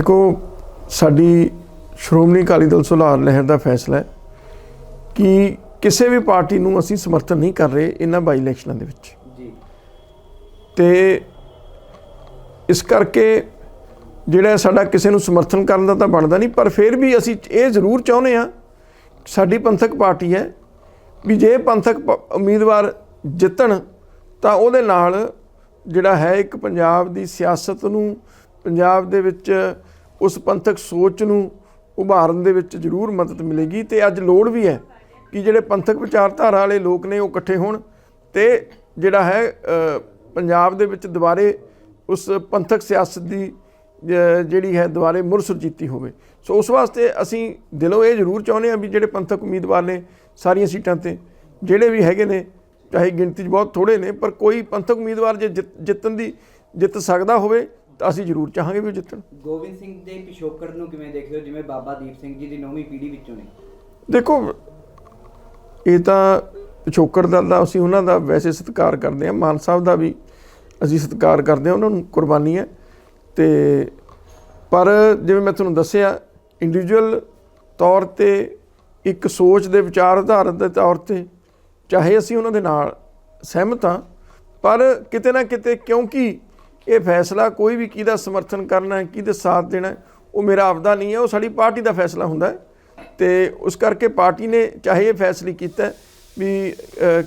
ਦੇਖੋ ਸਾਡੀ ਸ਼੍ਰੋਮਣੀ ਅਕਾਲੀ ਦਲ ਸੁਧਾਰ ਲਹਿਰ ਦਾ ਫੈਸਲਾ ਹੈ ਕਿ ਕਿਸੇ ਵੀ ਪਾਰਟੀ ਨੂੰ ਅਸੀਂ ਸਮਰਥਨ ਨਹੀਂ ਕਰ ਰਹੇ ਇਹਨਾਂ ਬਾਈ ਇਲੈਕਸ਼ਨਾਂ ਦੇ ਵਿੱਚ। ਜੀ। ਤੇ ਇਸ ਕਰਕੇ ਜਿਹੜਾ ਸਾਡਾ ਕਿਸੇ ਨੂੰ ਸਮਰਥਨ ਕਰਨ ਦਾ ਤਾਂ ਬਣਦਾ ਨਹੀਂ ਪਰ ਫਿਰ ਵੀ ਅਸੀਂ ਇਹ ਜ਼ਰੂਰ ਚਾਹੁੰਦੇ ਆ ਸਾਡੀ ਪੰਥਕ ਪਾਰਟੀ ਹੈ ਵੀ ਜੇ ਪੰਥਕ ਉਮੀਦਵਾਰ ਜਿੱਤਣ ਤਾਂ ਉਹਦੇ ਨਾਲ ਜਿਹੜਾ ਹੈ ਇੱਕ ਪੰਜਾਬ ਦੀ ਸਿਆਸਤ ਨੂੰ ਪੰਜਾਬ ਦੇ ਵਿੱਚ ਉਸ ਪੰਥਕ ਸੋਚ ਨੂੰ ਉਭਾਰਨ ਦੇ ਵਿੱਚ ਜ਼ਰੂਰ ਮਦਦ ਮਿਲੇਗੀ ਤੇ ਅੱਜ ਲੋੜ ਵੀ ਹੈ ਕਿ ਜਿਹੜੇ ਪੰਥਕ ਵਿਚਾਰਧਾਰਾ ਵਾਲੇ ਲੋਕ ਨੇ ਉਹ ਇਕੱਠੇ ਹੋਣ ਤੇ ਜਿਹੜਾ ਹੈ ਪੰਜਾਬ ਦੇ ਵਿੱਚ ਦੁਬਾਰੇ ਉਸ ਪੰਥਕ ਸਿਆਸਤ ਦੀ ਜਿਹੜੀ ਹੈ ਦੁਬਾਰੇ ਮੁੜ ਸੁਰਜੀਤੀ ਹੋਵੇ। ਸੋ ਉਸ ਵਾਸਤੇ ਅਸੀਂ ਦਿਲੋਂ ਇਹ ਜ਼ਰੂਰ ਚਾਹੁੰਦੇ ਹਾਂ ਵੀ ਜਿਹੜੇ ਪੰਥਕ ਉਮੀਦਵਾਰ ਨੇ ਸਾਰੀਆਂ ਸੀਟਾਂ ਤੇ, ਜਿਹੜੇ ਵੀ ਹੈਗੇ ਨੇ, ਚਾਹੇ ਗਿਣਤੀ 'ਚ ਬਹੁਤ ਥੋੜੇ ਨੇ, ਪਰ ਕੋਈ ਪੰਥਕ ਉਮੀਦਵਾਰ ਜੇ ਜਿੱਤ- ਜਿੱਤਣ ਦੀ, ਜਿੱਤ ਸਕਦਾ ਹੋਵੇ ਤਾਂ ਅਸੀਂ ਜ਼ਰੂਰ ਚਾਹਾਂਗੇ ਵੀ ਉਹ ਜਿੱਤਣ। ਗੋਬਿੰਦ ਸਿੰਘ ਦੇ ਪਿਛੋਕੜ ਨੂੰ ਕਿਵੇਂ ਦੇਖਦੇ ਹੋ? ਜਿਵੇਂ ਬਾਬਾ ਦੀਪ ਸਿੰਘ ਜੀ ਦੀ ਨੌਵੀਂ ਪੀੜ੍ਹੀ ਵਿੱਚੋਂ ਨੇ। ਦੇਖੋ ਇਹ ਤਾਂ ਪਿਛੋਕੜ ਦਾ ਤਾਂ ਅਸੀਂ ਉਹਨਾਂ ਦਾ ਵੈਸੇ ਸਤਿਕਾਰ ਕਰਦੇ ਹਾਂ। ਮਾਨ ਸਾਹਿਬ ਦਾ ਵੀ ਅਸੀਂ ਸਤਿਕਾਰ ਕਰਦੇ ਹਾਂ। ਉਹਨਾਂ ਨੂੰ ਕੁਰਬਾਨੀ ਹੈ। ਤੇ ਪਰ ਜਿਵੇਂ ਮੈਂ ਤੁਹਾਨੂੰ ਦੱਸਿਆ ਇੰਡੀਵਿਜੂਅਲ ਤੌਰ ਤੇ ਇੱਕ ਸੋਚ ਦੇ ਵਿਚਾਰ ਆਧਾਰਿਤ ਦੇ ਤੌਰ ਤੇ ਚਾਹੇ ਅਸੀਂ ਉਹਨਾਂ ਦੇ ਨਾਲ ਸਹਿਮਤ ਹਾਂ ਪਰ ਕਿਤੇ ਨਾ ਕਿਤੇ ਕਿਉਂਕਿ ਇਹ ਫੈਸਲਾ ਕੋਈ ਵੀ ਕਿਹਦਾ ਸਮਰਥਨ ਕਰਨਾ ਹੈ, ਕਿਹਦੇ ਸਾਥ ਦੇਣਾ ਉਹ ਮੇਰਾ ਆਪਦਾ ਨਹੀਂ ਹੈ, ਉਹ ਸਾਡੀ ਪਾਰਟੀ ਦਾ ਫੈਸਲਾ ਹੁੰਦਾ ਹੈ। ਤੇ ਉਸ ਕਰਕੇ ਪਾਰਟੀ ਨੇ ਚਾਹੇ ਇਹ ਫੈਸਲਾ ਕੀਤਾ ਵੀ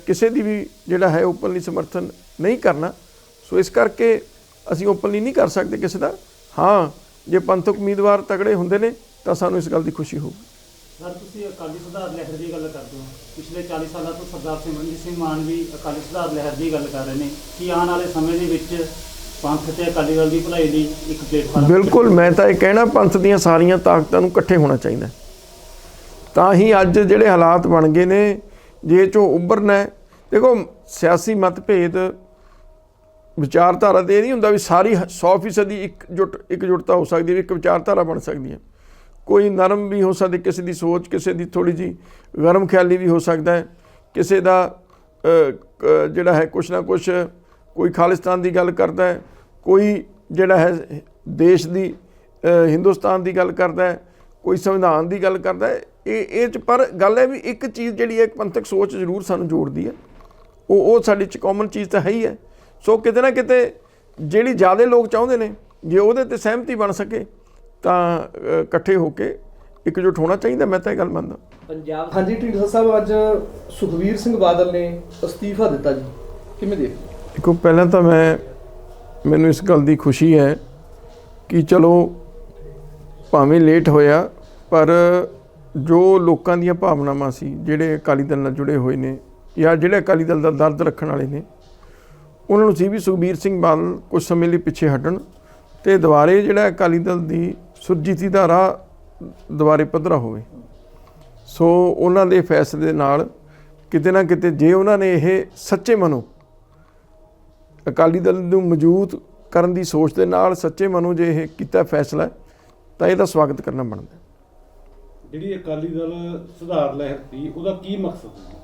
ਕਿਸੇ ਦੀ ਵੀ ਜਿਹੜਾ ਹੈ ਓਪਨਲੀ ਸਮਰਥਨ ਨਹੀਂ ਕਰਨਾ, ਸੋ ਇਸ ਕਰਕੇ ਅਸੀਂ ਓਪਨਲੀ ਨਹੀਂ ਕਰ ਸਕਦੇ ਕਿਸੇ ਦਾ। ਹਾਂ, ਜੇ ਪੰਥਕ ਉਮੀਦਵਾਰ ਤਗੜੇ ਹੁੰਦੇ ਨੇ, ਤਾਂ ਸਾਨੂੰ ਇਸ ਗੱਲ ਦੀ ਖੁਸ਼ੀ ਹੋਊਗੀ ਸਰ, ਤੁਸੀਂ ਅਕਾਲੀ ਸੁਧਾਰ ਲਹਿਰ ਦੀ ਗੱਲ ਕਰਦੇ ਹੋ। ਪਿਛਲੇ 40 ਸਾਲਾਂ ਤੋਂ ਸਰਦਾਰ ਸਿਮਰਨਜੀਤ ਸਿੰਘ ਮਾਨ ਵੀ ਅਕਾਲੀ ਸੁਧਾਰ ਲਹਿਰ ਦੀ ਗੱਲ ਕਰ ਰਹੇ ਨੇ ਕਿ ਆਉਣ ਵਾਲੇ ਸਮੇਂ ਦੇ ਵਿੱਚ ਪੰਥ ਤੇ ਅਕਾਲੀ ਦਲ ਦੀ ਭਲਾਈ ਲਈ ਇੱਕ ਪਲੇਟਫਾਰਮ ਬਿਲਕੁਲ, ਮੈਂ ਤਾਂ ਇਹ ਕਹਿਣਾ ਪੰਥ ਦੀਆਂ ਸਾਰੀਆਂ ਤਾਕਤਾਂ ਨੂੰ ਇਕੱਠੇ ਹੋਣਾ ਚਾਹੀਦਾ। ਤਾਂ ਹੀ ਅੱਜ ਜਿਹੜੇ ਹਾਲਾਤ ਬਣ ਗਏ ਨੇ, ਜੇ ਚੋਂ ਉੱਭਰਨਾ ਹੈ। ਦੇਖੋ, ਸਿਆਸੀ ਮਤਭੇਦ, ਵਿਚਾਰਧਾਰਾ ਤੇ ਇਹ ਨਹੀਂ ਹੁੰਦਾ ਵੀ ਸਾਰੀ 100% ਦੀ ਇਕਜੁੱਟ ਇਕਜੁੱਟਤਾ ਹੋ ਸਕਦੀ ਹੈ, ਵੀ ਇੱਕ ਵਿਚਾਰਧਾਰਾ ਬਣ ਸਕਦੀ ਹੈ। ਕੋਈ ਨਰਮ ਵੀ ਹੋ ਸਕਦੀ, ਕਿਸੇ ਦੀ ਸੋਚ, ਕਿਸੇ ਦੀ ਥੋੜੀ ਜੀ ਗਰਮ ਖਿਆਲੀ ਵੀ ਹੋ ਸਕਦਾ ਹੈ। ਕਿਸੇ ਦਾ ਜਿਹੜਾ ਹੈ ਕੁਛ ਨਾ ਕੁਛ, ਕੋਈ ਖਾਲਿਸਤਾਨ ਦੀ ਗੱਲ ਕਰਦਾ ਹੈ। ਕੋਈ ਜਿਹੜਾ ਹੈ ਦੇਸ਼ ਦੀ ਹਿੰਦੁਸਤਾਨ ਦੀ ਗੱਲ ਕਰਦਾ ਹੈ ਕੋਈ ਸੰਵਿਧਾਨ ਦੀ ਗੱਲ ਕਰਦਾ ਹੈ ਇਹ ਇਹ ਚ ਪਰ ਗੱਲ ਹੈ ਵੀ ਇੱਕ ਚੀਜ਼ ਜਿਹੜੀ ਹੈ ਇੱਕ ਪੰਥਕ ਸੋਚ ਜ਼ਰੂਰ ਸਾਨੂੰ ਜੋੜਦੀ ਹੈ। ਉਹ ਉਹ ਸਾਡੀ ਚ ਕਾਮਨ ਚੀਜ਼ ਤਾਂ ਹੈ ਹੀ ਹੈ। ਸੋ ਕਿਤੇ ਨਾ ਕਿਤੇ ਜਿਹੜੀ ਜ਼ਿਆਦਾ ਲੋਕ ਚਾਹੁੰਦੇ ਨੇ ਜੇ ਉਹਦੇ ਤੇ ਸਹਿਮਤੀ ਬਣ ਸਕੇ ਤਾਂ ਇਕੱਠੇ ਹੋ ਕੇ ਇਕਜੁੱਟ ਹੋਣਾ ਚਾਹੀਦਾ ਮੈਂ ਤਾਂ ਇਹ ਗੱਲ ਮੰਨਦਾ। ਪੰਜਾਬ ਹਾਂਜੀ ਢੀਂਡਸਾ ਸਾਹਿਬ ਅੱਜ ਸੁਖਵੀਰ ਸਿੰਘ ਬਾਦਲ ਨੇ ਅਸਤੀਫਾ ਦਿੱਤਾ ਜੀ। ਕਿਵੇਂ ਦੇਖਦੇ ਦੇਖੋ ਪਹਿਲਾਂ ਤਾਂ ਮੈਂ ਮੈਨੂੰ ਇਸ ਗੱਲ ਦੀ ਖੁਸ਼ੀ ਹੈ ਕਿ ਚਲੋ ਭਾਵੇਂ ਲੇਟ ਹੋਇਆ, ਪਰ ਜੋ ਲੋਕਾਂ ਦੀਆਂ ਭਾਵਨਾਵਾਂ ਸੀ, ਜਿਹੜੇ ਅਕਾਲੀ ਦਲ ਨਾਲ ਜੁੜੇ ਹੋਏ ਨੇ ਜਾਂ ਜਿਹੜੇ ਅਕਾਲੀ ਦਲ ਦਾ ਦਰਦ ਰੱਖਣ ਵਾਲੇ ਨੇ, ਉਹਨਾਂ ਨੂੰ ਸੀ ਵੀ ਸੁਖਬੀਰ ਸਿੰਘ ਬਾਦਲ ਕੁਝ ਸਮੇਂ ਲਈ ਪਿੱਛੇ ਹਟਣ ਤੇ ਦੁਬਾਰੇ ਜਿਹੜਾ ਅਕਾਲੀ ਦਲ ਦੀ ਸੁਰਜੀਤੀ ਦਾ ਰਾਹ ਦੁਬਾਰੇ ਪੱਧਰਾ ਹੋਵੇ। ਸੋ ਉਹਨਾਂ ਦੇ ਫੈਸਲੇ ਨਾਲ ਕਿਤੇ ਨਾ ਕਿਤੇ ਜੇ ਉਹਨਾਂ ਨੇ ਇਹ ਸੱਚੇ ਮਨੋਂ ਅਕਾਲੀ ਦਲ ਨੂੰ ਮੌਜੂਦ ਕਰਨ ਦੀ ਸੋਚ ਦੇ ਨਾਲ ਸੱਚੇ ਮਨੋਂ ਜੇ ਇਹ ਕੀਤਾ ਫੈਸਲਾ ਤਾਂ ਇਹਦਾ ਸਵਾਗਤ ਕਰਨਾ ਬਣਦਾ। ਜਿਹੜੀ ਅਕਾਲੀ ਦਲ ਸੁਧਾਰ ਲਹਿਰ ਸੀ ਉਹਦਾ ਕੀ ਮਕਸਦ ਸੀ?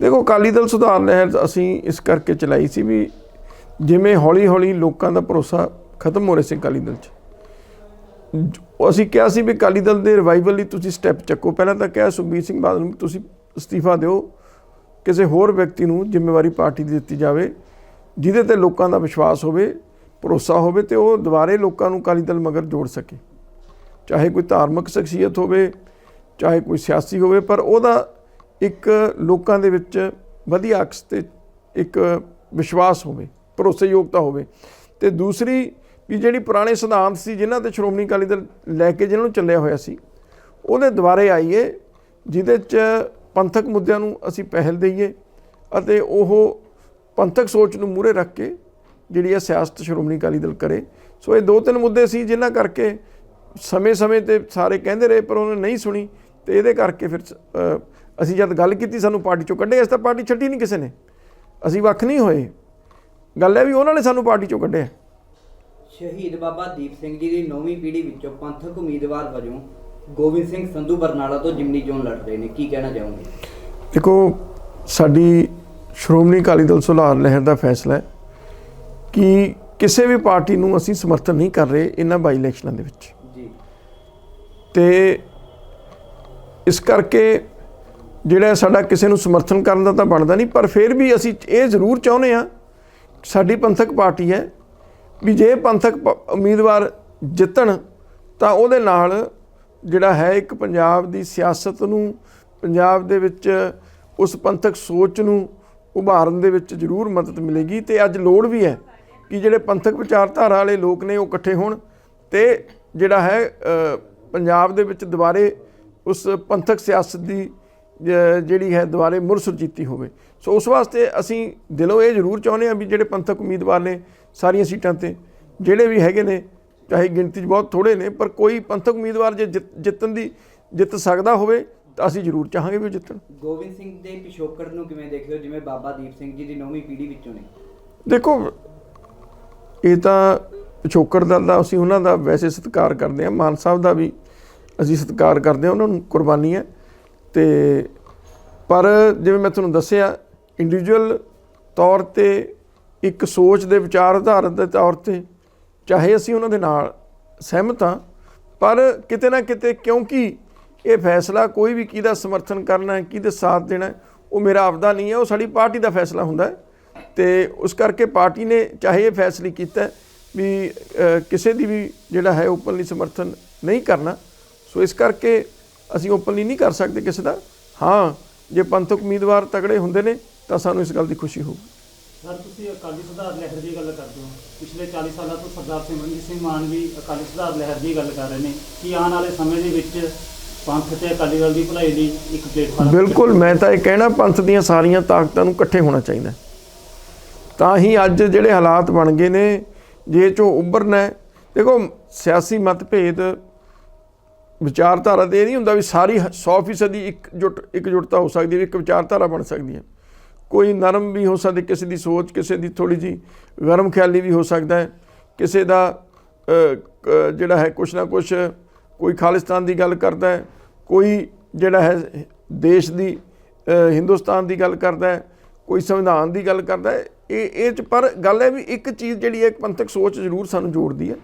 ਦੇਖੋ ਅਕਾਲੀ ਦਲ ਸੁਧਾਰ ਲਹਿਰ ਅਸੀਂ ਇਸ ਕਰਕੇ ਚਲਾਈ ਸੀ ਵੀ ਜਿਵੇਂ ਹੌਲੀ-ਹੌਲੀ ਲੋਕਾਂ ਦਾ ਭਰੋਸਾ ਖਤਮ ਹੋ ਰਿਹਾ ਸੀ ਅਕਾਲੀ ਦਲ 'ਚ। ਅਸੀਂ ਕਿਹਾ ਸੀ ਵੀ ਅਕਾਲੀ ਦਲ ਦੇ ਰਿਵਾਈਵਲ ਲਈ ਤੁਸੀਂ ਸਟੈਪ ਚੱਕੋ। ਪਹਿਲਾਂ ਤਾਂ ਕਿਹਾ ਸੁਖਬੀਰ ਸਿੰਘ ਬਾਦਲ ਨੂੰ ਤੁਸੀਂ ਅਸਤੀਫਾ ਦਿਓ। ਕਿਸੇ ਹੋਰ ਵਿਅਕਤੀ ਨੂੰ ਜ਼ਿੰਮੇਵਾਰੀ ਪਾਰਟੀ ਦੀ ਦਿੱਤੀ ਜਾਵੇ। ਜਿਹਦੇ ਤੇ ਲੋਕਾਂ ਦਾ ਵਿਸ਼ਵਾਸ ਹੋਵੇ, ਭਰੋਸਾ ਹੋਵੇ ਤੇ ਉਹ ਦੁਬਾਰੇ ਲੋਕਾਂ ਨੂੰ ਅਕਾਲੀ ਦਲ ਮਗਰ ਜੋੜ ਸਕੇ। ਚਾਹੇ ਕੋਈ ਧਾਰਮਿਕ ਸ਼ਖਸੀਅਤ ਹੋਵੇ, ਚਾਹੇ ਕੋਈ ਸਿਆਸੀ ਹੋਵੇ, ਪਰ ਉਹਦਾ ਇੱਕ ਲੋਕਾਂ ਦੇ ਵਿੱਚ ਵਧੀਆ ਅਕਸ ਤੇ ਇੱਕ ਵਿਸ਼ਵਾਸ ਹੋਵੇ, ਭਰੋਸੇਯੋਗਤਾ ਹੋਵੇ। ਤੇ ਦੂਸਰੀ ਵੀ ਜਿਹੜੀ ਪੁਰਾਣੇ ਸਿਧਾਂਤ ਸੀ, ਜਿਨ੍ਹਾਂ ਤੇ ਸ਼੍ਰੋਮਣੀ ਅਕਾਲੀ ਦਲ ਲੈ ਕੇ ਜਿਹਨਾਂ ਨੂੰ ਚੱਲਿਆ ਹੋਇਆ ਸੀ, ਉਹਦੇ ਦੁਬਾਰੇ ਆਈਏ, ਜਿਹਦੇ 'ਚ ਪੰਥਕ ਮੁੱਦਿਆਂ ਨੂੰ ਅਸੀਂ ਪਹਿਲ ਦਈਏ ਅਤੇ ਉਹ ਪੰਥਕ ਸੋਚ ਨੂੰ ਮੂਹਰੇ ਰੱਖ ਕੇ ਜਿਹੜੀ ਹੈ ਸਿਆਸਤ ਸ਼੍ਰੋਮਣੀ ਅਕਾਲੀ ਦਲ ਕਰੇ। ਸੋ ਇਹ ਦੋ ਤਿੰਨ ਮੁੱਦੇ ਸੀ ਜਿਨ੍ਹਾਂ ਕਰਕੇ ਸਮੇਂ-ਸਮੇਂ ਤੇ ਸਾਰੇ ਕਹਿੰਦੇ ਰਹੇ ਪਰ ਉਹਨੇ ਨਹੀਂ ਸੁਣੀ ਤੇ ਇਹਦੇ ਕਰਕੇ ਫਿਰ ਅਸੀਂ ਜਦ ਗੱਲ ਕੀਤੀ ਸਾਨੂੰ ਪਾਰਟੀ ਚੋਂ ਕੱਢਿਆ ਇਸ ਤਾਂ ਪਾਰਟੀ ਛੱਡੀ ਨਹੀਂ ਕਿਸੇ ਨੇ। ਅਸੀਂ ਵੱਖ ਨਹੀਂ ਹੋਏ। ਗੱਲ ਹੈ ਵੀ ਉਹਨਾਂ ਨੇ ਸਾਨੂੰ ਪਾਰਟੀ ਚੋਂ ਕੱਢਿਆ। ਸ਼ਹੀਦ ਬਾਬਾ ਦੀਪ ਸਿੰਘ ਜੀ ਦੀ ਨੌਵੀਂ ਪੀੜ੍ਹੀ ਵਿੱਚੋਂ ਪੰਥਕ ਉਮੀਦਵਾਰ ਵਜੋਂ ਗੋਬਿੰਦ ਸਿੰਘ ਸੰਧੂ ਬਰਨਾਲਾ ਤੋਂ ਜਿਮਨੀ ਚੋਣ ਲੜ ਰਹੇ ਨੇ। ਕੀ ਕਹਿਣਾ ਚਾਹੋਗੇ? ਦੇਖੋ ਸਾਡੀ ਸ਼੍ਰੋਮਣੀ ਅਕਾਲੀ ਦਲ ਸੁਧਾਰ ਲਹਿਰ ਦਾ ਫੈਸਲਾ ਹੈ ਕਿ ਕਿਸੇ ਵੀ ਪਾਰਟੀ ਨੂੰ ਅਸੀਂ ਸਮਰਥਨ ਨਹੀਂ ਕਰ ਰਹੇ ਇਹਨਾਂ ਬਾਈ ਇਲੈਕਸ਼ਨਾਂ ਦੇ ਵਿੱਚ। ਜੀ। ਤੇ ਇਸ ਕਰਕੇ ਜਿਹੜਾ ਸਾਡਾ ਕਿਸੇ ਨੂੰ ਸਮਰਥਨ ਕਰਨ ਦਾ ਤਾਂ ਬਣਦਾ ਨਹੀਂ ਪਰ ਫਿਰ ਵੀ ਅਸੀਂ ਇਹ ਜ਼ਰੂਰ ਚਾਹੁੰਦੇ ਆ ਸਾਡੀ ਪੰਥਕ ਪਾਰਟੀ ਹੈ ਵੀ ਜੇ ਪੰਥਕ ਉਮੀਦਵਾਰ ਜਿੱਤਣ ਤਾਂ ਉਹਦੇ ਨਾਲ ਜਿਹੜਾ ਹੈ ਇੱਕ ਪੰਜਾਬ ਦੀ ਸਿਆਸਤ ਨੂੰ ਪੰਜਾਬ ਦੇ ਵਿੱਚ ਉਸ ਪੰਥਕ ਸੋਚ ਨੂੰ ਉਭਾਰਨ ਦੇ ਵਿੱਚ ਜ਼ਰੂਰ ਮਦਦ ਮਿਲੇਗੀ ਤੇ ਅੱਜ ਲੋੜ ਵੀ ਹੈ ਕਿ ਜਿਹੜੇ ਪੰਥਕ ਵਿਚਾਰਧਾਰਾ ਵਾਲੇ ਲੋਕ ਨੇ ਉਹ ਇਕੱਠੇ ਹੋਣ ਤੇ ਜਿਹੜਾ ਹੈ ਪੰਜਾਬ ਦੇ ਵਿੱਚ ਦੁਬਾਰੇ ਉਸ ਪੰਥਕ ਸਿਆਸਤ ਦੀ ਜਿਹੜੀ ਹੈ ਦੁਬਾਰੇ ਮੁੜ ਹੋਵੇ। ਸੋ ਉਸ ਵਾਸਤੇ ਅਸੀਂ ਦਿਲੋਂ ਇਹ ਜ਼ਰੂਰ ਚਾਹੁੰਦੇ ਹਾਂ ਵੀ ਜਿਹੜੇ ਪੰਥਕ ਉਮੀਦਵਾਰ ਨੇ ਸਾਰੀਆਂ ਸੀਟਾਂ ਤੇ, ਜਿਹੜੇ ਵੀ ਹੈਗੇ ਨੇ, ਚਾਹੇ ਗਿਣਤੀ 'ਚ ਬਹੁਤ ਥੋੜੇ ਨੇ, ਪਰ ਕੋਈ ਪੰਥਕ ਉਮੀਦਵਾਰ ਜੇ ਜਿੱਤ- ਜਿੱਤਣ ਦੀ, ਜਿੱਤ ਸਕਦਾ ਹੋਵੇ ਤਾਂ ਅਸੀਂ ਜ਼ਰੂਰ ਚਾਹਾਂਗੇ ਵੀ ਉਹ ਜਿੱਤਣ। ਗੋਬਿੰਦ ਸਿੰਘ ਦੇ ਪਿਛੋਕੜ ਨੂੰ ਕਿਵੇਂ ਦੇਖਦੇ ਹੋ? ਜਿਵੇਂ ਬਾਬਾ ਦੀਪ ਸਿੰਘ ਜੀ ਦੀ ਨੌਵੀਂ ਪੀੜ੍ਹੀ ਵਿੱਚੋਂ ਨੇ। ਦੇਖੋ ਇਹ ਤਾਂ ਪਿਛੋਕੜ ਦਾ ਤਾਂ ਅਸੀਂ ਉਹਨਾਂ ਦਾ ਵੈਸੇ ਸਤਿਕਾਰ ਕਰਦੇ ਹਾਂ। ਮਾਨ ਸਾਹਿਬ ਦਾ ਵੀ ਅਸੀਂ ਸਤਿਕਾਰ ਕਰਦੇ ਹਾਂ। ਉਹਨਾਂ ਨੂੰ ਕੁਰਬਾਨੀ ਹੈ। ਤੇ ਪਰ ਜਿਵੇਂ ਮੈਂ ਤੁਹਾਨੂੰ ਦੱਸਿਆ ਇੰਡੀਵਿਜੂਅਲ ਤੌਰ ਤੇ ਇੱਕ ਸੋਚ ਦੇ ਵਿਚਾਰ ਆਧਾਰਿਤ ਦੇ ਤੌਰ ਤੇ ਚਾਹੇ ਅਸੀਂ ਉਹਨਾਂ ਦੇ ਨਾਲ ਸਹਿਮਤ ਹਾਂ ਪਰ ਕਿਤੇ ਨਾ ਕਿਤੇ ਕਿਉਂਕਿ ਇਹ ਫੈਸਲਾ ਕੋਈ ਵੀ ਕਿਹਦਾ ਸਮਰਥਨ ਕਰਨਾ ਹੈ, ਕਿਹਦੇ ਸਾਥ ਦੇਣਾ ਉਹ ਮੇਰਾ ਆਪਦਾ ਨਹੀਂ ਹੈ, ਉਹ ਸਾਡੀ ਪਾਰਟੀ ਦਾ ਫੈਸਲਾ ਹੁੰਦਾ ਹੈ। ਤੇ ਉਸ ਕਰਕੇ ਪਾਰਟੀ ਨੇ ਚਾਹੇ ਇਹ ਫੈਸਲਾ ਕੀਤਾ ਵੀ ਕਿਸੇ ਦੀ ਵੀ ਜਿਹੜਾ ਹੈ ਓਪਨਲੀ ਸਮਰਥਨ ਨਹੀਂ ਕਰਨਾ, ਸੋ ਇਸ ਕਰਕੇ ਅਸੀਂ ਓਪਨਲੀ ਨਹੀਂ ਕਰ ਸਕਦੇ ਕਿਸੇ ਦਾ। ਹਾਂ, ਜੇ ਪੰਥਕ ਉਮੀਦਵਾਰ ਤਗੜੇ ਹੁੰਦੇ ਨੇ, ਤਾਂ ਸਾਨੂੰ ਇਸ ਗੱਲ ਦੀ ਖੁਸ਼ੀ ਹੋਊਗੀ ਸਰ, ਤੁਸੀਂ ਅਕਾਲੀ ਸੁਧਾਰ ਲਹਿਰ ਦੀ ਗੱਲ ਕਰਦੇ ਹੋ। ਪਿਛਲੇ 40 ਸਾਲਾਂ ਤੋਂ ਸਰਦਾਰ ਸਿਮਰਨਜੀਤ ਸਿੰਘ ਮਾਨ ਵੀ ਅਕਾਲੀ ਸੁਧਾਰ ਲਹਿਰ ਦੀ ਗੱਲ ਕਰ ਰਹੇ ਨੇ ਕਿ ਆਉਣ ਵਾਲੇ ਸਮੇਂ ਦੇ ਵਿੱਚ ਪੰਥ ਤੇ ਅਕਾਲੀ ਦਲ ਦੀ ਭਲਾਈ ਲਈ ਇੱਕ ਪਲੇਟਫਾਰਮ ਬਿਲਕੁਲ, ਮੈਂ ਤਾਂ ਇਹ ਕਹਿਣਾ ਪੰਥ ਦੀਆਂ ਸਾਰੀਆਂ ਤਾਕਤਾਂ ਨੂੰ ਇਕੱਠੇ ਹੋਣਾ ਚਾਹੀਦਾ ਤਾਂ ਹੀ ਅੱਜ ਜਿਹੜੇ ਹਾਲਾਤ ਬਣ ਗਏ ਨੇ, ਜੇ ਚੋਂ ਉੱਭਰਨਾ ਹੈ, ਦੇਖੋ, ਸਿਆਸੀ ਮਤਭੇਦ ਵਿਚਾਰਧਾਰਾ ਤੇ ਇਹ ਨਹੀਂ ਹੁੰਦਾ ਵੀ ਸਾਰੀ 100% ਦੀ ਇਕਜੁੱਟ ਇਕਜੁੱਟਤਾ ਹੋ ਸਕਦੀ ਹੈ ਇੱਕ ਵਿਚਾਰਧਾਰਾ ਬਣ ਸਕਦੀ ਹੈ। ਕੋਈ ਨਰਮ ਵੀ ਹੋ ਸਕਦੀ, ਕਿਸੇ ਦੀ ਸੋਚ, ਕਿਸੇ ਦੀ ਥੋੜੀ ਜੀ ਗਰਮ ਖਿਆਲੀ ਵੀ ਹੋ ਸਕਦਾ ਹੈ। ਕਿਸੇ ਦਾ ਜਿਹੜਾ ਹੈ, ਕੁਛ ਨਾ ਕੁਛ ਕੋਈ ਖਾਲਿਸਤਾਨ ਦੀ ਗੱਲ ਕਰਦਾ ਹੈ ਕੋਈ ਜਿਹੜਾ ਹੈ ਦੇਸ਼ ਦੀ ਹਿੰਦੁਸਤਾਨ ਦੀ ਗੱਲ ਕਰਦਾ ਹੈ ਕੋਈ ਸੰਵਿਧਾਨ ਦੀ ਗੱਲ ਕਰਦਾ ਹੈ ਇਹ ਇਹ ਚ ਪਰ ਗੱਲ ਹੈ ਵੀ ਇੱਕ ਚੀਜ਼ ਜਿਹੜੀ ਹੈ ਇੱਕ ਪੰਥਕ ਸੋਚ ਜ਼ਰੂਰ ਸਾਨੂੰ ਜੋੜਦੀ ਹੈ।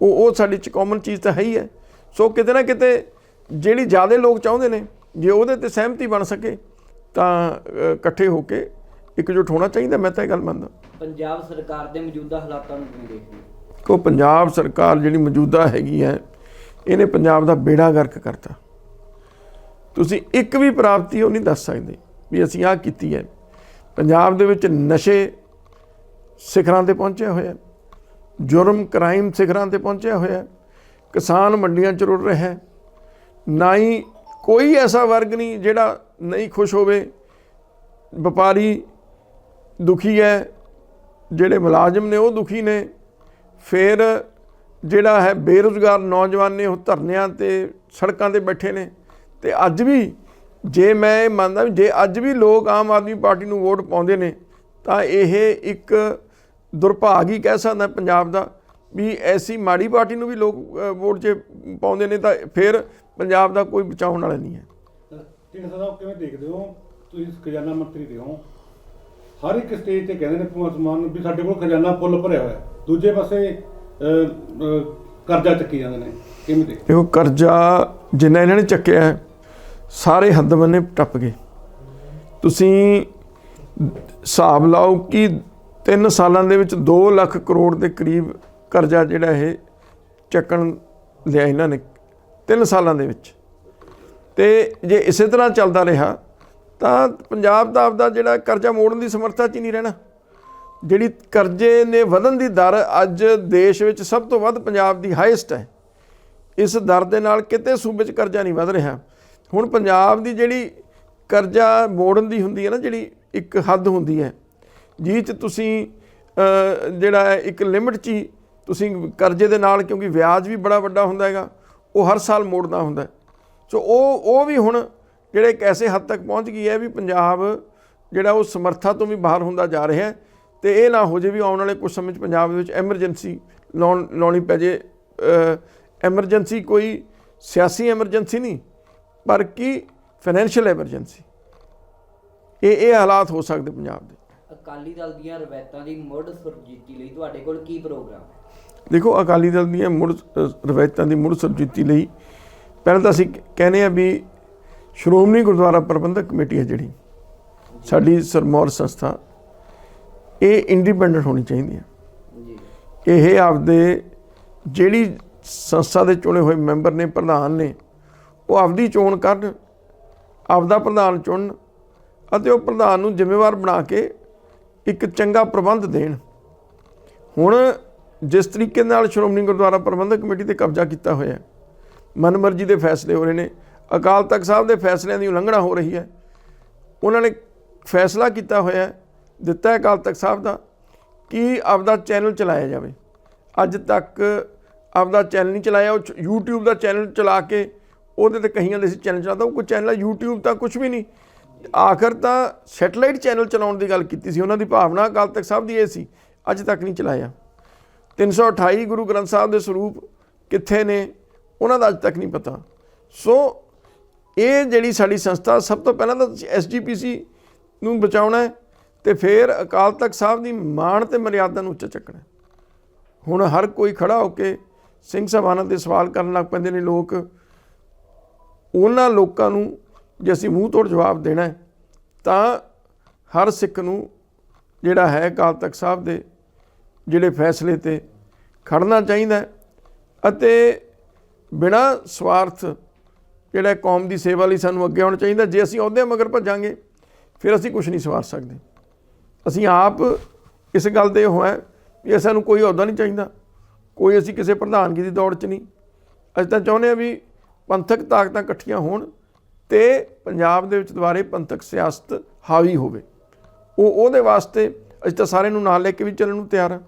ਉਹ ਉਹ ਸਾਡੀ ਚ ਕਾਮਨ ਚੀਜ਼ ਤਾਂ ਹੈ ਹੀ ਹੈ। ਸੋ ਕਿਤੇ ਨਾ ਕਿਤੇ ਜਿਹੜੀ ਜ਼ਿਆਦਾ ਲੋਕ ਚਾਹੁੰਦੇ ਨੇ ਜੇ ਉਹਦੇ ਤੇ ਸਹਿਮਤੀ ਬਣ ਸਕੇ ਤਾਂ ਇਕੱਠੇ ਹੋ ਕੇ ਇਕਜੁੱਟ ਹੋਣਾ ਚਾਹੀਦਾ ਮੈਂ ਤਾਂ ਇਹ ਗੱਲ ਮੰਨਦਾ। ਪੰਜਾਬ ਸਰਕਾਰ ਦੇ ਮੌਜੂਦਾ ਹਾਲਾਤਾਂ ਨੂੰ ਕਿਵੇਂ ਦੇਖਦੇ ਹੋ? ਕੋ ਪੰਜਾਬ ਸਰਕਾਰ ਜਿਹੜੀ ਮੌਜੂਦਾ ਹੈਗੀ ਹੈ ਇਹਨੇ ਪੰਜਾਬ ਦਾ ਬੇੜਾ ਗਰਕ ਕਰਤਾ। ਤੁਸੀਂ ਇੱਕ ਵੀ ਪ੍ਰਾਪਤੀ ਉਹ ਨਹੀਂ ਦੱਸ ਸਕਦੇ ਵੀ ਅਸੀਂ ਆਹ ਕੀਤੀ ਹੈ। ਪੰਜਾਬ ਦੇ ਵਿੱਚ ਨਸ਼ੇ ਸਿਖਰਾਂ ਤੇ ਪਹੁੰਚਿਆ ਹੋਇਆ ਜੁਰਮ ਕ੍ਰਾਈਮ ਸਿਖਰਾਂ ਤੇ ਪਹੁੰਚਿਆ ਹੋਇਆ ਕਿਸਾਨ ਮੰਡੀਆਂ 'ਚ ਰੁੜ ਰਿਹਾ ਹੈ। ਨਾ ਹੀ ਕੋਈ ਐਸਾ ਵਰਗ ਨਹੀਂ ਜਿਹੜਾ ਨਹੀਂ ਖੁਸ਼ ਹੋਵੇ। ਵਪਾਰੀ ਦੁਖੀ ਹੈ। ਜਿਹੜੇ ਮੁਲਾਜ਼ਮ ਨੇ ਉਹ ਦੁਖੀ ਨੇ। ਫਿਰ ਜਿਹੜਾ ਹੈ ਬੇਰੁਜ਼ਗਾਰ ਨੌਜਵਾਨ ਨੇ ਉਹ ਧਰਨਿਆਂ ਤੇ ਸੜਕਾਂ ਤੇ ਬੈਠੇ ਨੇ। ਤੇ ਅੱਜ ਵੀ ਜੇ ਮੈਂ ਇਹ ਮੰਨਦਾ ਵੀ ਜੇ ਅੱਜ ਵੀ ਲੋਕ ਆਮ ਆਦਮੀ ਪਾਰਟੀ ਨੂੰ ਵੋਟ ਪਾਉਂਦੇ ਨੇ ਤਾਂ ਇਹ ਇੱਕ ਦੁਰਭਾਗ ਹੀ ਕਹਿ ਸਕਦਾ ਪੰਜਾਬ ਦਾ ਵੀ ਐਸੀ ਮਾੜੀ ਪਾਰਟੀ ਨੂੰ ਵੀ ਲੋਕ ਵੋਟ 'ਚ ਪਾਉਂਦੇ ਨੇ ਤਾਂ ਫਿਰ ਪੰਜਾਬ ਦਾ ਕੋਈ ਬਚਾਉਣ ਵਾਲਾ ਨਹੀਂ ਹੈ। ਢੀਂਡਸਾ ਸਾਹਿਬ ਕਿਵੇਂ ਦੇਖਦੇ ਹੋ? ਤੁਸੀਂ ਖਜ਼ਾਨਾ ਮੰਤਰੀ ਰਹੇ ਹੋ। ਹਰ ਇੱਕ ਸਟੇਜ ਤੇ ਕਹਿੰਦੇ ਨੇ ਭਗਵੰਤ ਮਾਨ ਵੀ ਸਾਡੇ ਕੋਲ ਖਜ਼ਾਨਾ ਫੁੱਲ ਭਰਿਆ ਹੋਇਆ। ਦੂਜੇ ਪਾਸੇ ਕਰਜ਼ਾ ਚੱਕੀ ਜਾਂਦੇ ਨੇ। ਕਿਵੇਂ ਦੇਖਦੇ ਉਹ ਕਰਜ਼ਾ ਜਿੰਨਾ ਇਹਨਾਂ ਨੇ ਚੱਕਿਆ ਹੈ, ਸਾਰੇ ਹੱਦ ਬੰਨੇ ਟੱਪ ਗਏ। ਤੁਸੀਂ ਹਿਸਾਬ ਲਾਓ ਕਿ 3 ਸਾਲਾਂ ਦੇ ਵਿੱਚ 2 ਲੱਖ ਕਰੋੜ ਦੇ ਕਰੀਬ ਕਰਜ਼ਾ ਜਿਹੜਾ ਇਹ ਚੱਕਣ ਲਿਆ ਇਹਨਾਂ ਨੇ 3 ਸਾਲਾਂ ਦੇ ਵਿੱਚ। ਤੇ ਜੇ ਇਸੇ ਤਰ੍ਹਾਂ ਚੱਲਦਾ ਰਿਹਾ, ਤਾਂ ਪੰਜਾਬ ਦਾ ਆਪਦਾ ਜਿਹੜਾ ਕਰਜ਼ਾ ਮੋੜਨ ਦੀ ਸਮਰੱਥਾ 'ਚ ਹੀ ਨਹੀਂ ਰਹਿਣਾ। ਜਿਹੜੀ ਕਰਜ਼ੇ ਨੇ ਵਧਣ ਦੀ ਦਰ ਅੱਜ ਦੇਸ਼ ਵਿੱਚ ਸਭ ਤੋਂ ਵੱਧ ਪੰਜਾਬ ਦੀ ਹਾਈਐਸਟ ਹੈ। ਇਸ ਦਰ ਦੇ ਨਾਲ ਕਿਤੇ ਸੂਬੇ 'ਚ ਕਰਜ਼ਾ ਨਹੀਂ ਵਧ ਰਿਹਾ। ਹੁਣ ਪੰਜਾਬ ਦੀ ਜਿਹੜੀ ਕਰਜ਼ਾ ਮੋੜਨ ਦੀ ਹੁੰਦੀ ਹੈ ਨਾ, ਜਿਹੜੀ ਇੱਕ ਹੱਦ ਹੁੰਦੀ ਹੈ ਜਿਹ 'ਚ ਤੁਸੀਂ ਜਿਹੜਾ ਹੈ, ਇੱਕ ਲਿਮਟ 'ਚ ਹੀ ਤੁਸੀਂ ਕਰਜ਼ੇ ਦੇ ਨਾਲ, ਕਿਉਂਕਿ ਵਿਆਜ ਵੀ ਬੜਾ ਵੱਡਾ ਹੁੰਦਾ ਹੈਗਾ, ਉਹ ਹਰ ਸਾਲ ਮੋੜਨਾ ਹੁੰਦਾ ਸੋ ਉਹ ਉਹ ਵੀ ਹੁਣ ਜਿਹੜੇ ਇੱਕ ਐਸੇ ਹੱਦ ਤੱਕ ਪਹੁੰਚ ਗਈ ਹੈ ਵੀ ਪੰਜਾਬ ਜਿਹੜਾ ਉਹ ਸਮਰੱਥਾ ਤੋਂ ਵੀ ਬਾਹਰ ਹੁੰਦਾ ਜਾ ਰਿਹਾ ਹੈ, ਤੇ ਇਹ ਨਾ ਹੋ ਜੇ ਵੀ ਆਉਣ ਵਾਲੇ ਕੁਝ ਸਮੇਂ 'ਚ ਪੰਜਾਬ ਦੇ ਵਿੱਚ ਐਮਰਜੈਂਸੀ ਲਾਉਣ, ਲਾਉਣੀ ਪੈ ਜੇ ਐਮਰਜੈਂਸੀ ਕੋਈ ਸਿਆਸੀ ਐਮਰਜੈਂਸੀ ਨਹੀਂ ਪਰ ਕੀ ਫਾਈਨੈਂਸ਼ੀਅਲ ਐਮਰਜੈਂਸੀ ਇਹ ਇਹ ਹਾਲਾਤ ਹੋ ਸਕਦੇ ਪੰਜਾਬ ਦੇ। ਅਕਾਲੀ ਦਲ ਦੀਆਂ ਰਵਾਇਤਾਂ ਦੀ ਮੁੜ ਸੁਰਜੀਤੀ ਲਈ ਤੁਹਾਡੇ ਕੋਲ ਕੀ ਪ੍ਰੋਗਰਾਮ ਹੈ? ਦੇਖੋ ਅਕਾਲੀ ਦਲ ਦੀਆਂ ਮੁੜ ਰਵਾਇਤਾਂ ਦੀ ਮੁੜ ਸਰਜੀਤੀ ਲਈ ਪਹਿਲਾਂ ਤਾਂ ਅਸੀਂ ਕਹਿੰਦੇ ਆ ਵੀ ਸ਼੍ਰੋਮਣੀ ਗੁਰਦੁਆਰਾ ਪ੍ਰਬੰਧਕ ਕਮੇਟੀ ਹੈ ਜਿਹੜੀ। ਸਾਡੀ ਸਰਮੌਰ ਸੰਸਥਾ। ਇਹ ਇੰਡੀਪੈਂਡੈਂਟ ਹੋਣੀ ਚਾਹੀਦੀ ਹੈ। ਜੀ। ਇਹ ਆਪਦੇ ਜਿਹੜੀ ਸੰਸਥਾ ਦੇ ਚੁਣੇ ਹੋਏ ਮੈਂਬਰ ਨੇ ਪ੍ਰਧਾਨ ਨੇ ਉਹ ਆਪਦੀ ਚੋਣ ਕਰਨ, ਆਪਦਾ ਪ੍ਰਧਾਨ ਚੁਣਨ ਅਤੇ ਉਹ ਪ੍ਰਧਾਨ ਨੂੰ ਜ਼ਿੰਮੇਵਾਰ ਬਣਾ ਕੇ ਇੱਕ ਚੰਗਾ ਪ੍ਰਬੰਧ ਦੇਣ। ਹੁਣ ਜਿਸ ਤਰੀਕੇ ਨਾਲ ਸ਼੍ਰੋਮਣੀ ਗੁਰਦੁਆਰਾ ਪ੍ਰਬੰਧਕ ਕਮੇਟੀ ਤੇ ਕਬਜ਼ਾ ਕੀਤਾ ਹੋਇਆ ਹੈ ਮਨਮਰਜ਼ੀ ਦੇ ਫੈਸਲੇ ਹੋ ਰਹੇ ਨੇ, ਅਕਾਲ ਤਖਤ ਸਾਹਿਬ ਦੇ ਫੈਸਲਿਆਂ ਦੀ ਉਲੰਘਣਾ ਹੋ ਰਹੀ ਹੈ, ਉਹਨਾਂ ਨੇ ਫੈਸਲਾ ਕੀਤਾ ਹੋਇਆ, ਦਿੱਤਾ ਹੈ ਅਕਾਲ ਤਖਤ ਸਾਹਿਬ ਦਾ, ਕਿ ਆਪਦਾ ਚੈਨਲ ਚਲਾਇਆ ਜਾਵੇ। ਅੱਜ ਤੱਕ ਆਪਦਾ ਚੈਨਲ ਨਹੀਂ ਚਲਾਇਆ, ਉਹ 'ਚ YouTube ਦਾ ਚੈਨਲ ਚਲਾ ਕੇ ਉਹਦੇ ਤੇ ਕਹੀਆਂ ਦੇ ਸੀ ਚੈਨਲ ਚਲਾਉਂਦਾ, ਉਹ ਕੋਈ ਚੈਨਲ ਹੈ YouTube ਤਾਂ ਕੁਝ ਵੀ ਨਹੀਂ। ਆਖਰ ਤਾਂ ਸੈਟਲਾਈਟ ਚੈਨਲ ਚਲਾਉਣ ਦੀ ਗੱਲ ਕੀਤੀ ਸੀ, ਉਹਨਾਂ ਦੀ ਭਾਵਨਾ ਅਕਾਲ ਤਖਤ ਸਾਹਿਬ ਦੀ ਇਹ ਸੀ, ਅੱਜ ਤੱਕ ਨਹੀਂ ਚਲਾਇਆ। 328 ਗੁਰੂ ਗ੍ਰੰਥ ਸਾਹਿਬ ਦੇ ਸਰੂਪ ਕਿੱਥੇ ਨੇ, ਉਹਨਾਂ ਦਾ ਅੱਜ ਤੱਕ ਨਹੀਂ ਪਤਾ। ਸੋ, ਇਹ ਜਿਹੜੀ ਸਾਡੀ ਸੰਸਥਾ, ਸਭ ਤੋਂ ਪਹਿਲਾਂ ਤਾਂ ਐਸਜੀਪੀਸੀ ਨੂੰ ਬਚਾਉਣਾ ਹੈ ਤੇ ਫਿਰ ਅਕਾਲ ਤਖਤ ਸਾਹਿਬ ਦੀ ਮਾਣ ਤੇ ਮਰਿਆਦਾ ਨੂੰ ਉੱਚਾ ਚੱਕਣਾ ਹੁਣ ਹਰ ਕੋਈ ਖੜਾ ਹੋ ਕੇ ਸਿੰਘ ਸਾਹਿਬਾਨਾਂ ਤੇ ਸਵਾਲ ਕਰਨ ਲੱਗ ਪੈਂਦੇ ਨੇ ਲੋਕ। ਉਹਨਾਂ ਲੋਕਾਂ ਨੂੰ ਜੇ ਅਸੀਂ ਮੂੰਹ ਤੋੜ ਜਵਾਬ ਦੇਣਾ ਹੈ, ਤਾਂ ਹਰ ਸਿੱਖ ਨੂੰ ਜਿਹੜਾ ਹੈ ਅਕਾਲ ਤਖਤ ਸਾਹਿਬ ਦੇ ਜਿਹੜੇ ਫੈਸਲੇ ਤੇ ਖੜਨਾ ਚਾਹੀਦਾ ਹੈ ਅਤੇ ਬਿਨਾ ਸਵਾਰਥ ਜਿਹੜਾ ਕੌਮ ਦੀ ਸੇਵਾ ਲਈ ਸਾਨੂੰ ਅੱਗੇ ਆਉਣਾ ਚਾਹੀਦਾ ਜੇ ਅਸੀਂ ਅਹੁਦਿਆਂ ਮਗਰ ਭੱਜਾਂਗੇ, ਫਿਰ ਅਸੀਂ ਕੁਝ ਨਹੀਂ ਸਵਾਰ ਸਕਦੇ। ਅਸੀਂ ਆਪ ਇਸ ਗੱਲ ਦੇ ਹੋਇਆ ਹੈ ਵੀ ਸਾਨੂੰ ਕੋਈ ਅਹੁਦਾ ਨਹੀਂ ਚਾਹੀਦਾ। ਕੋਈ ਅਸੀਂ ਕਿਸੇ ਪ੍ਰਧਾਨਗੀ ਦੀ ਦੌੜ 'ਚ ਨਹੀਂ। ਅਸੀਂ ਤਾਂ ਚਾਹੁੰਦੇ ਆ ਵੀ ਪੰਥਕ ਤਾਕਤਾਂ ਇਕੱਠੀਆਂ ਹੋਣ ਤੇ ਪੰਜਾਬ ਦੇ ਵਿੱਚ ਦੁਬਾਰੇ ਪੰਥਕ ਸਿਆਸਤ ਹਾਵੀ ਹੋਵੇ। ਉਹ ਉਹਦੇ ਵਾਸਤੇ ਅਸੀਂ ਤਾਂ ਸਾਰਿਆਂ ਨੂੰ ਨਾਲ ਲੈ ਕੇ ਵੀ ਚੱਲਣ ਨੂੰ ਤਿਆਰ ਹਾਂ।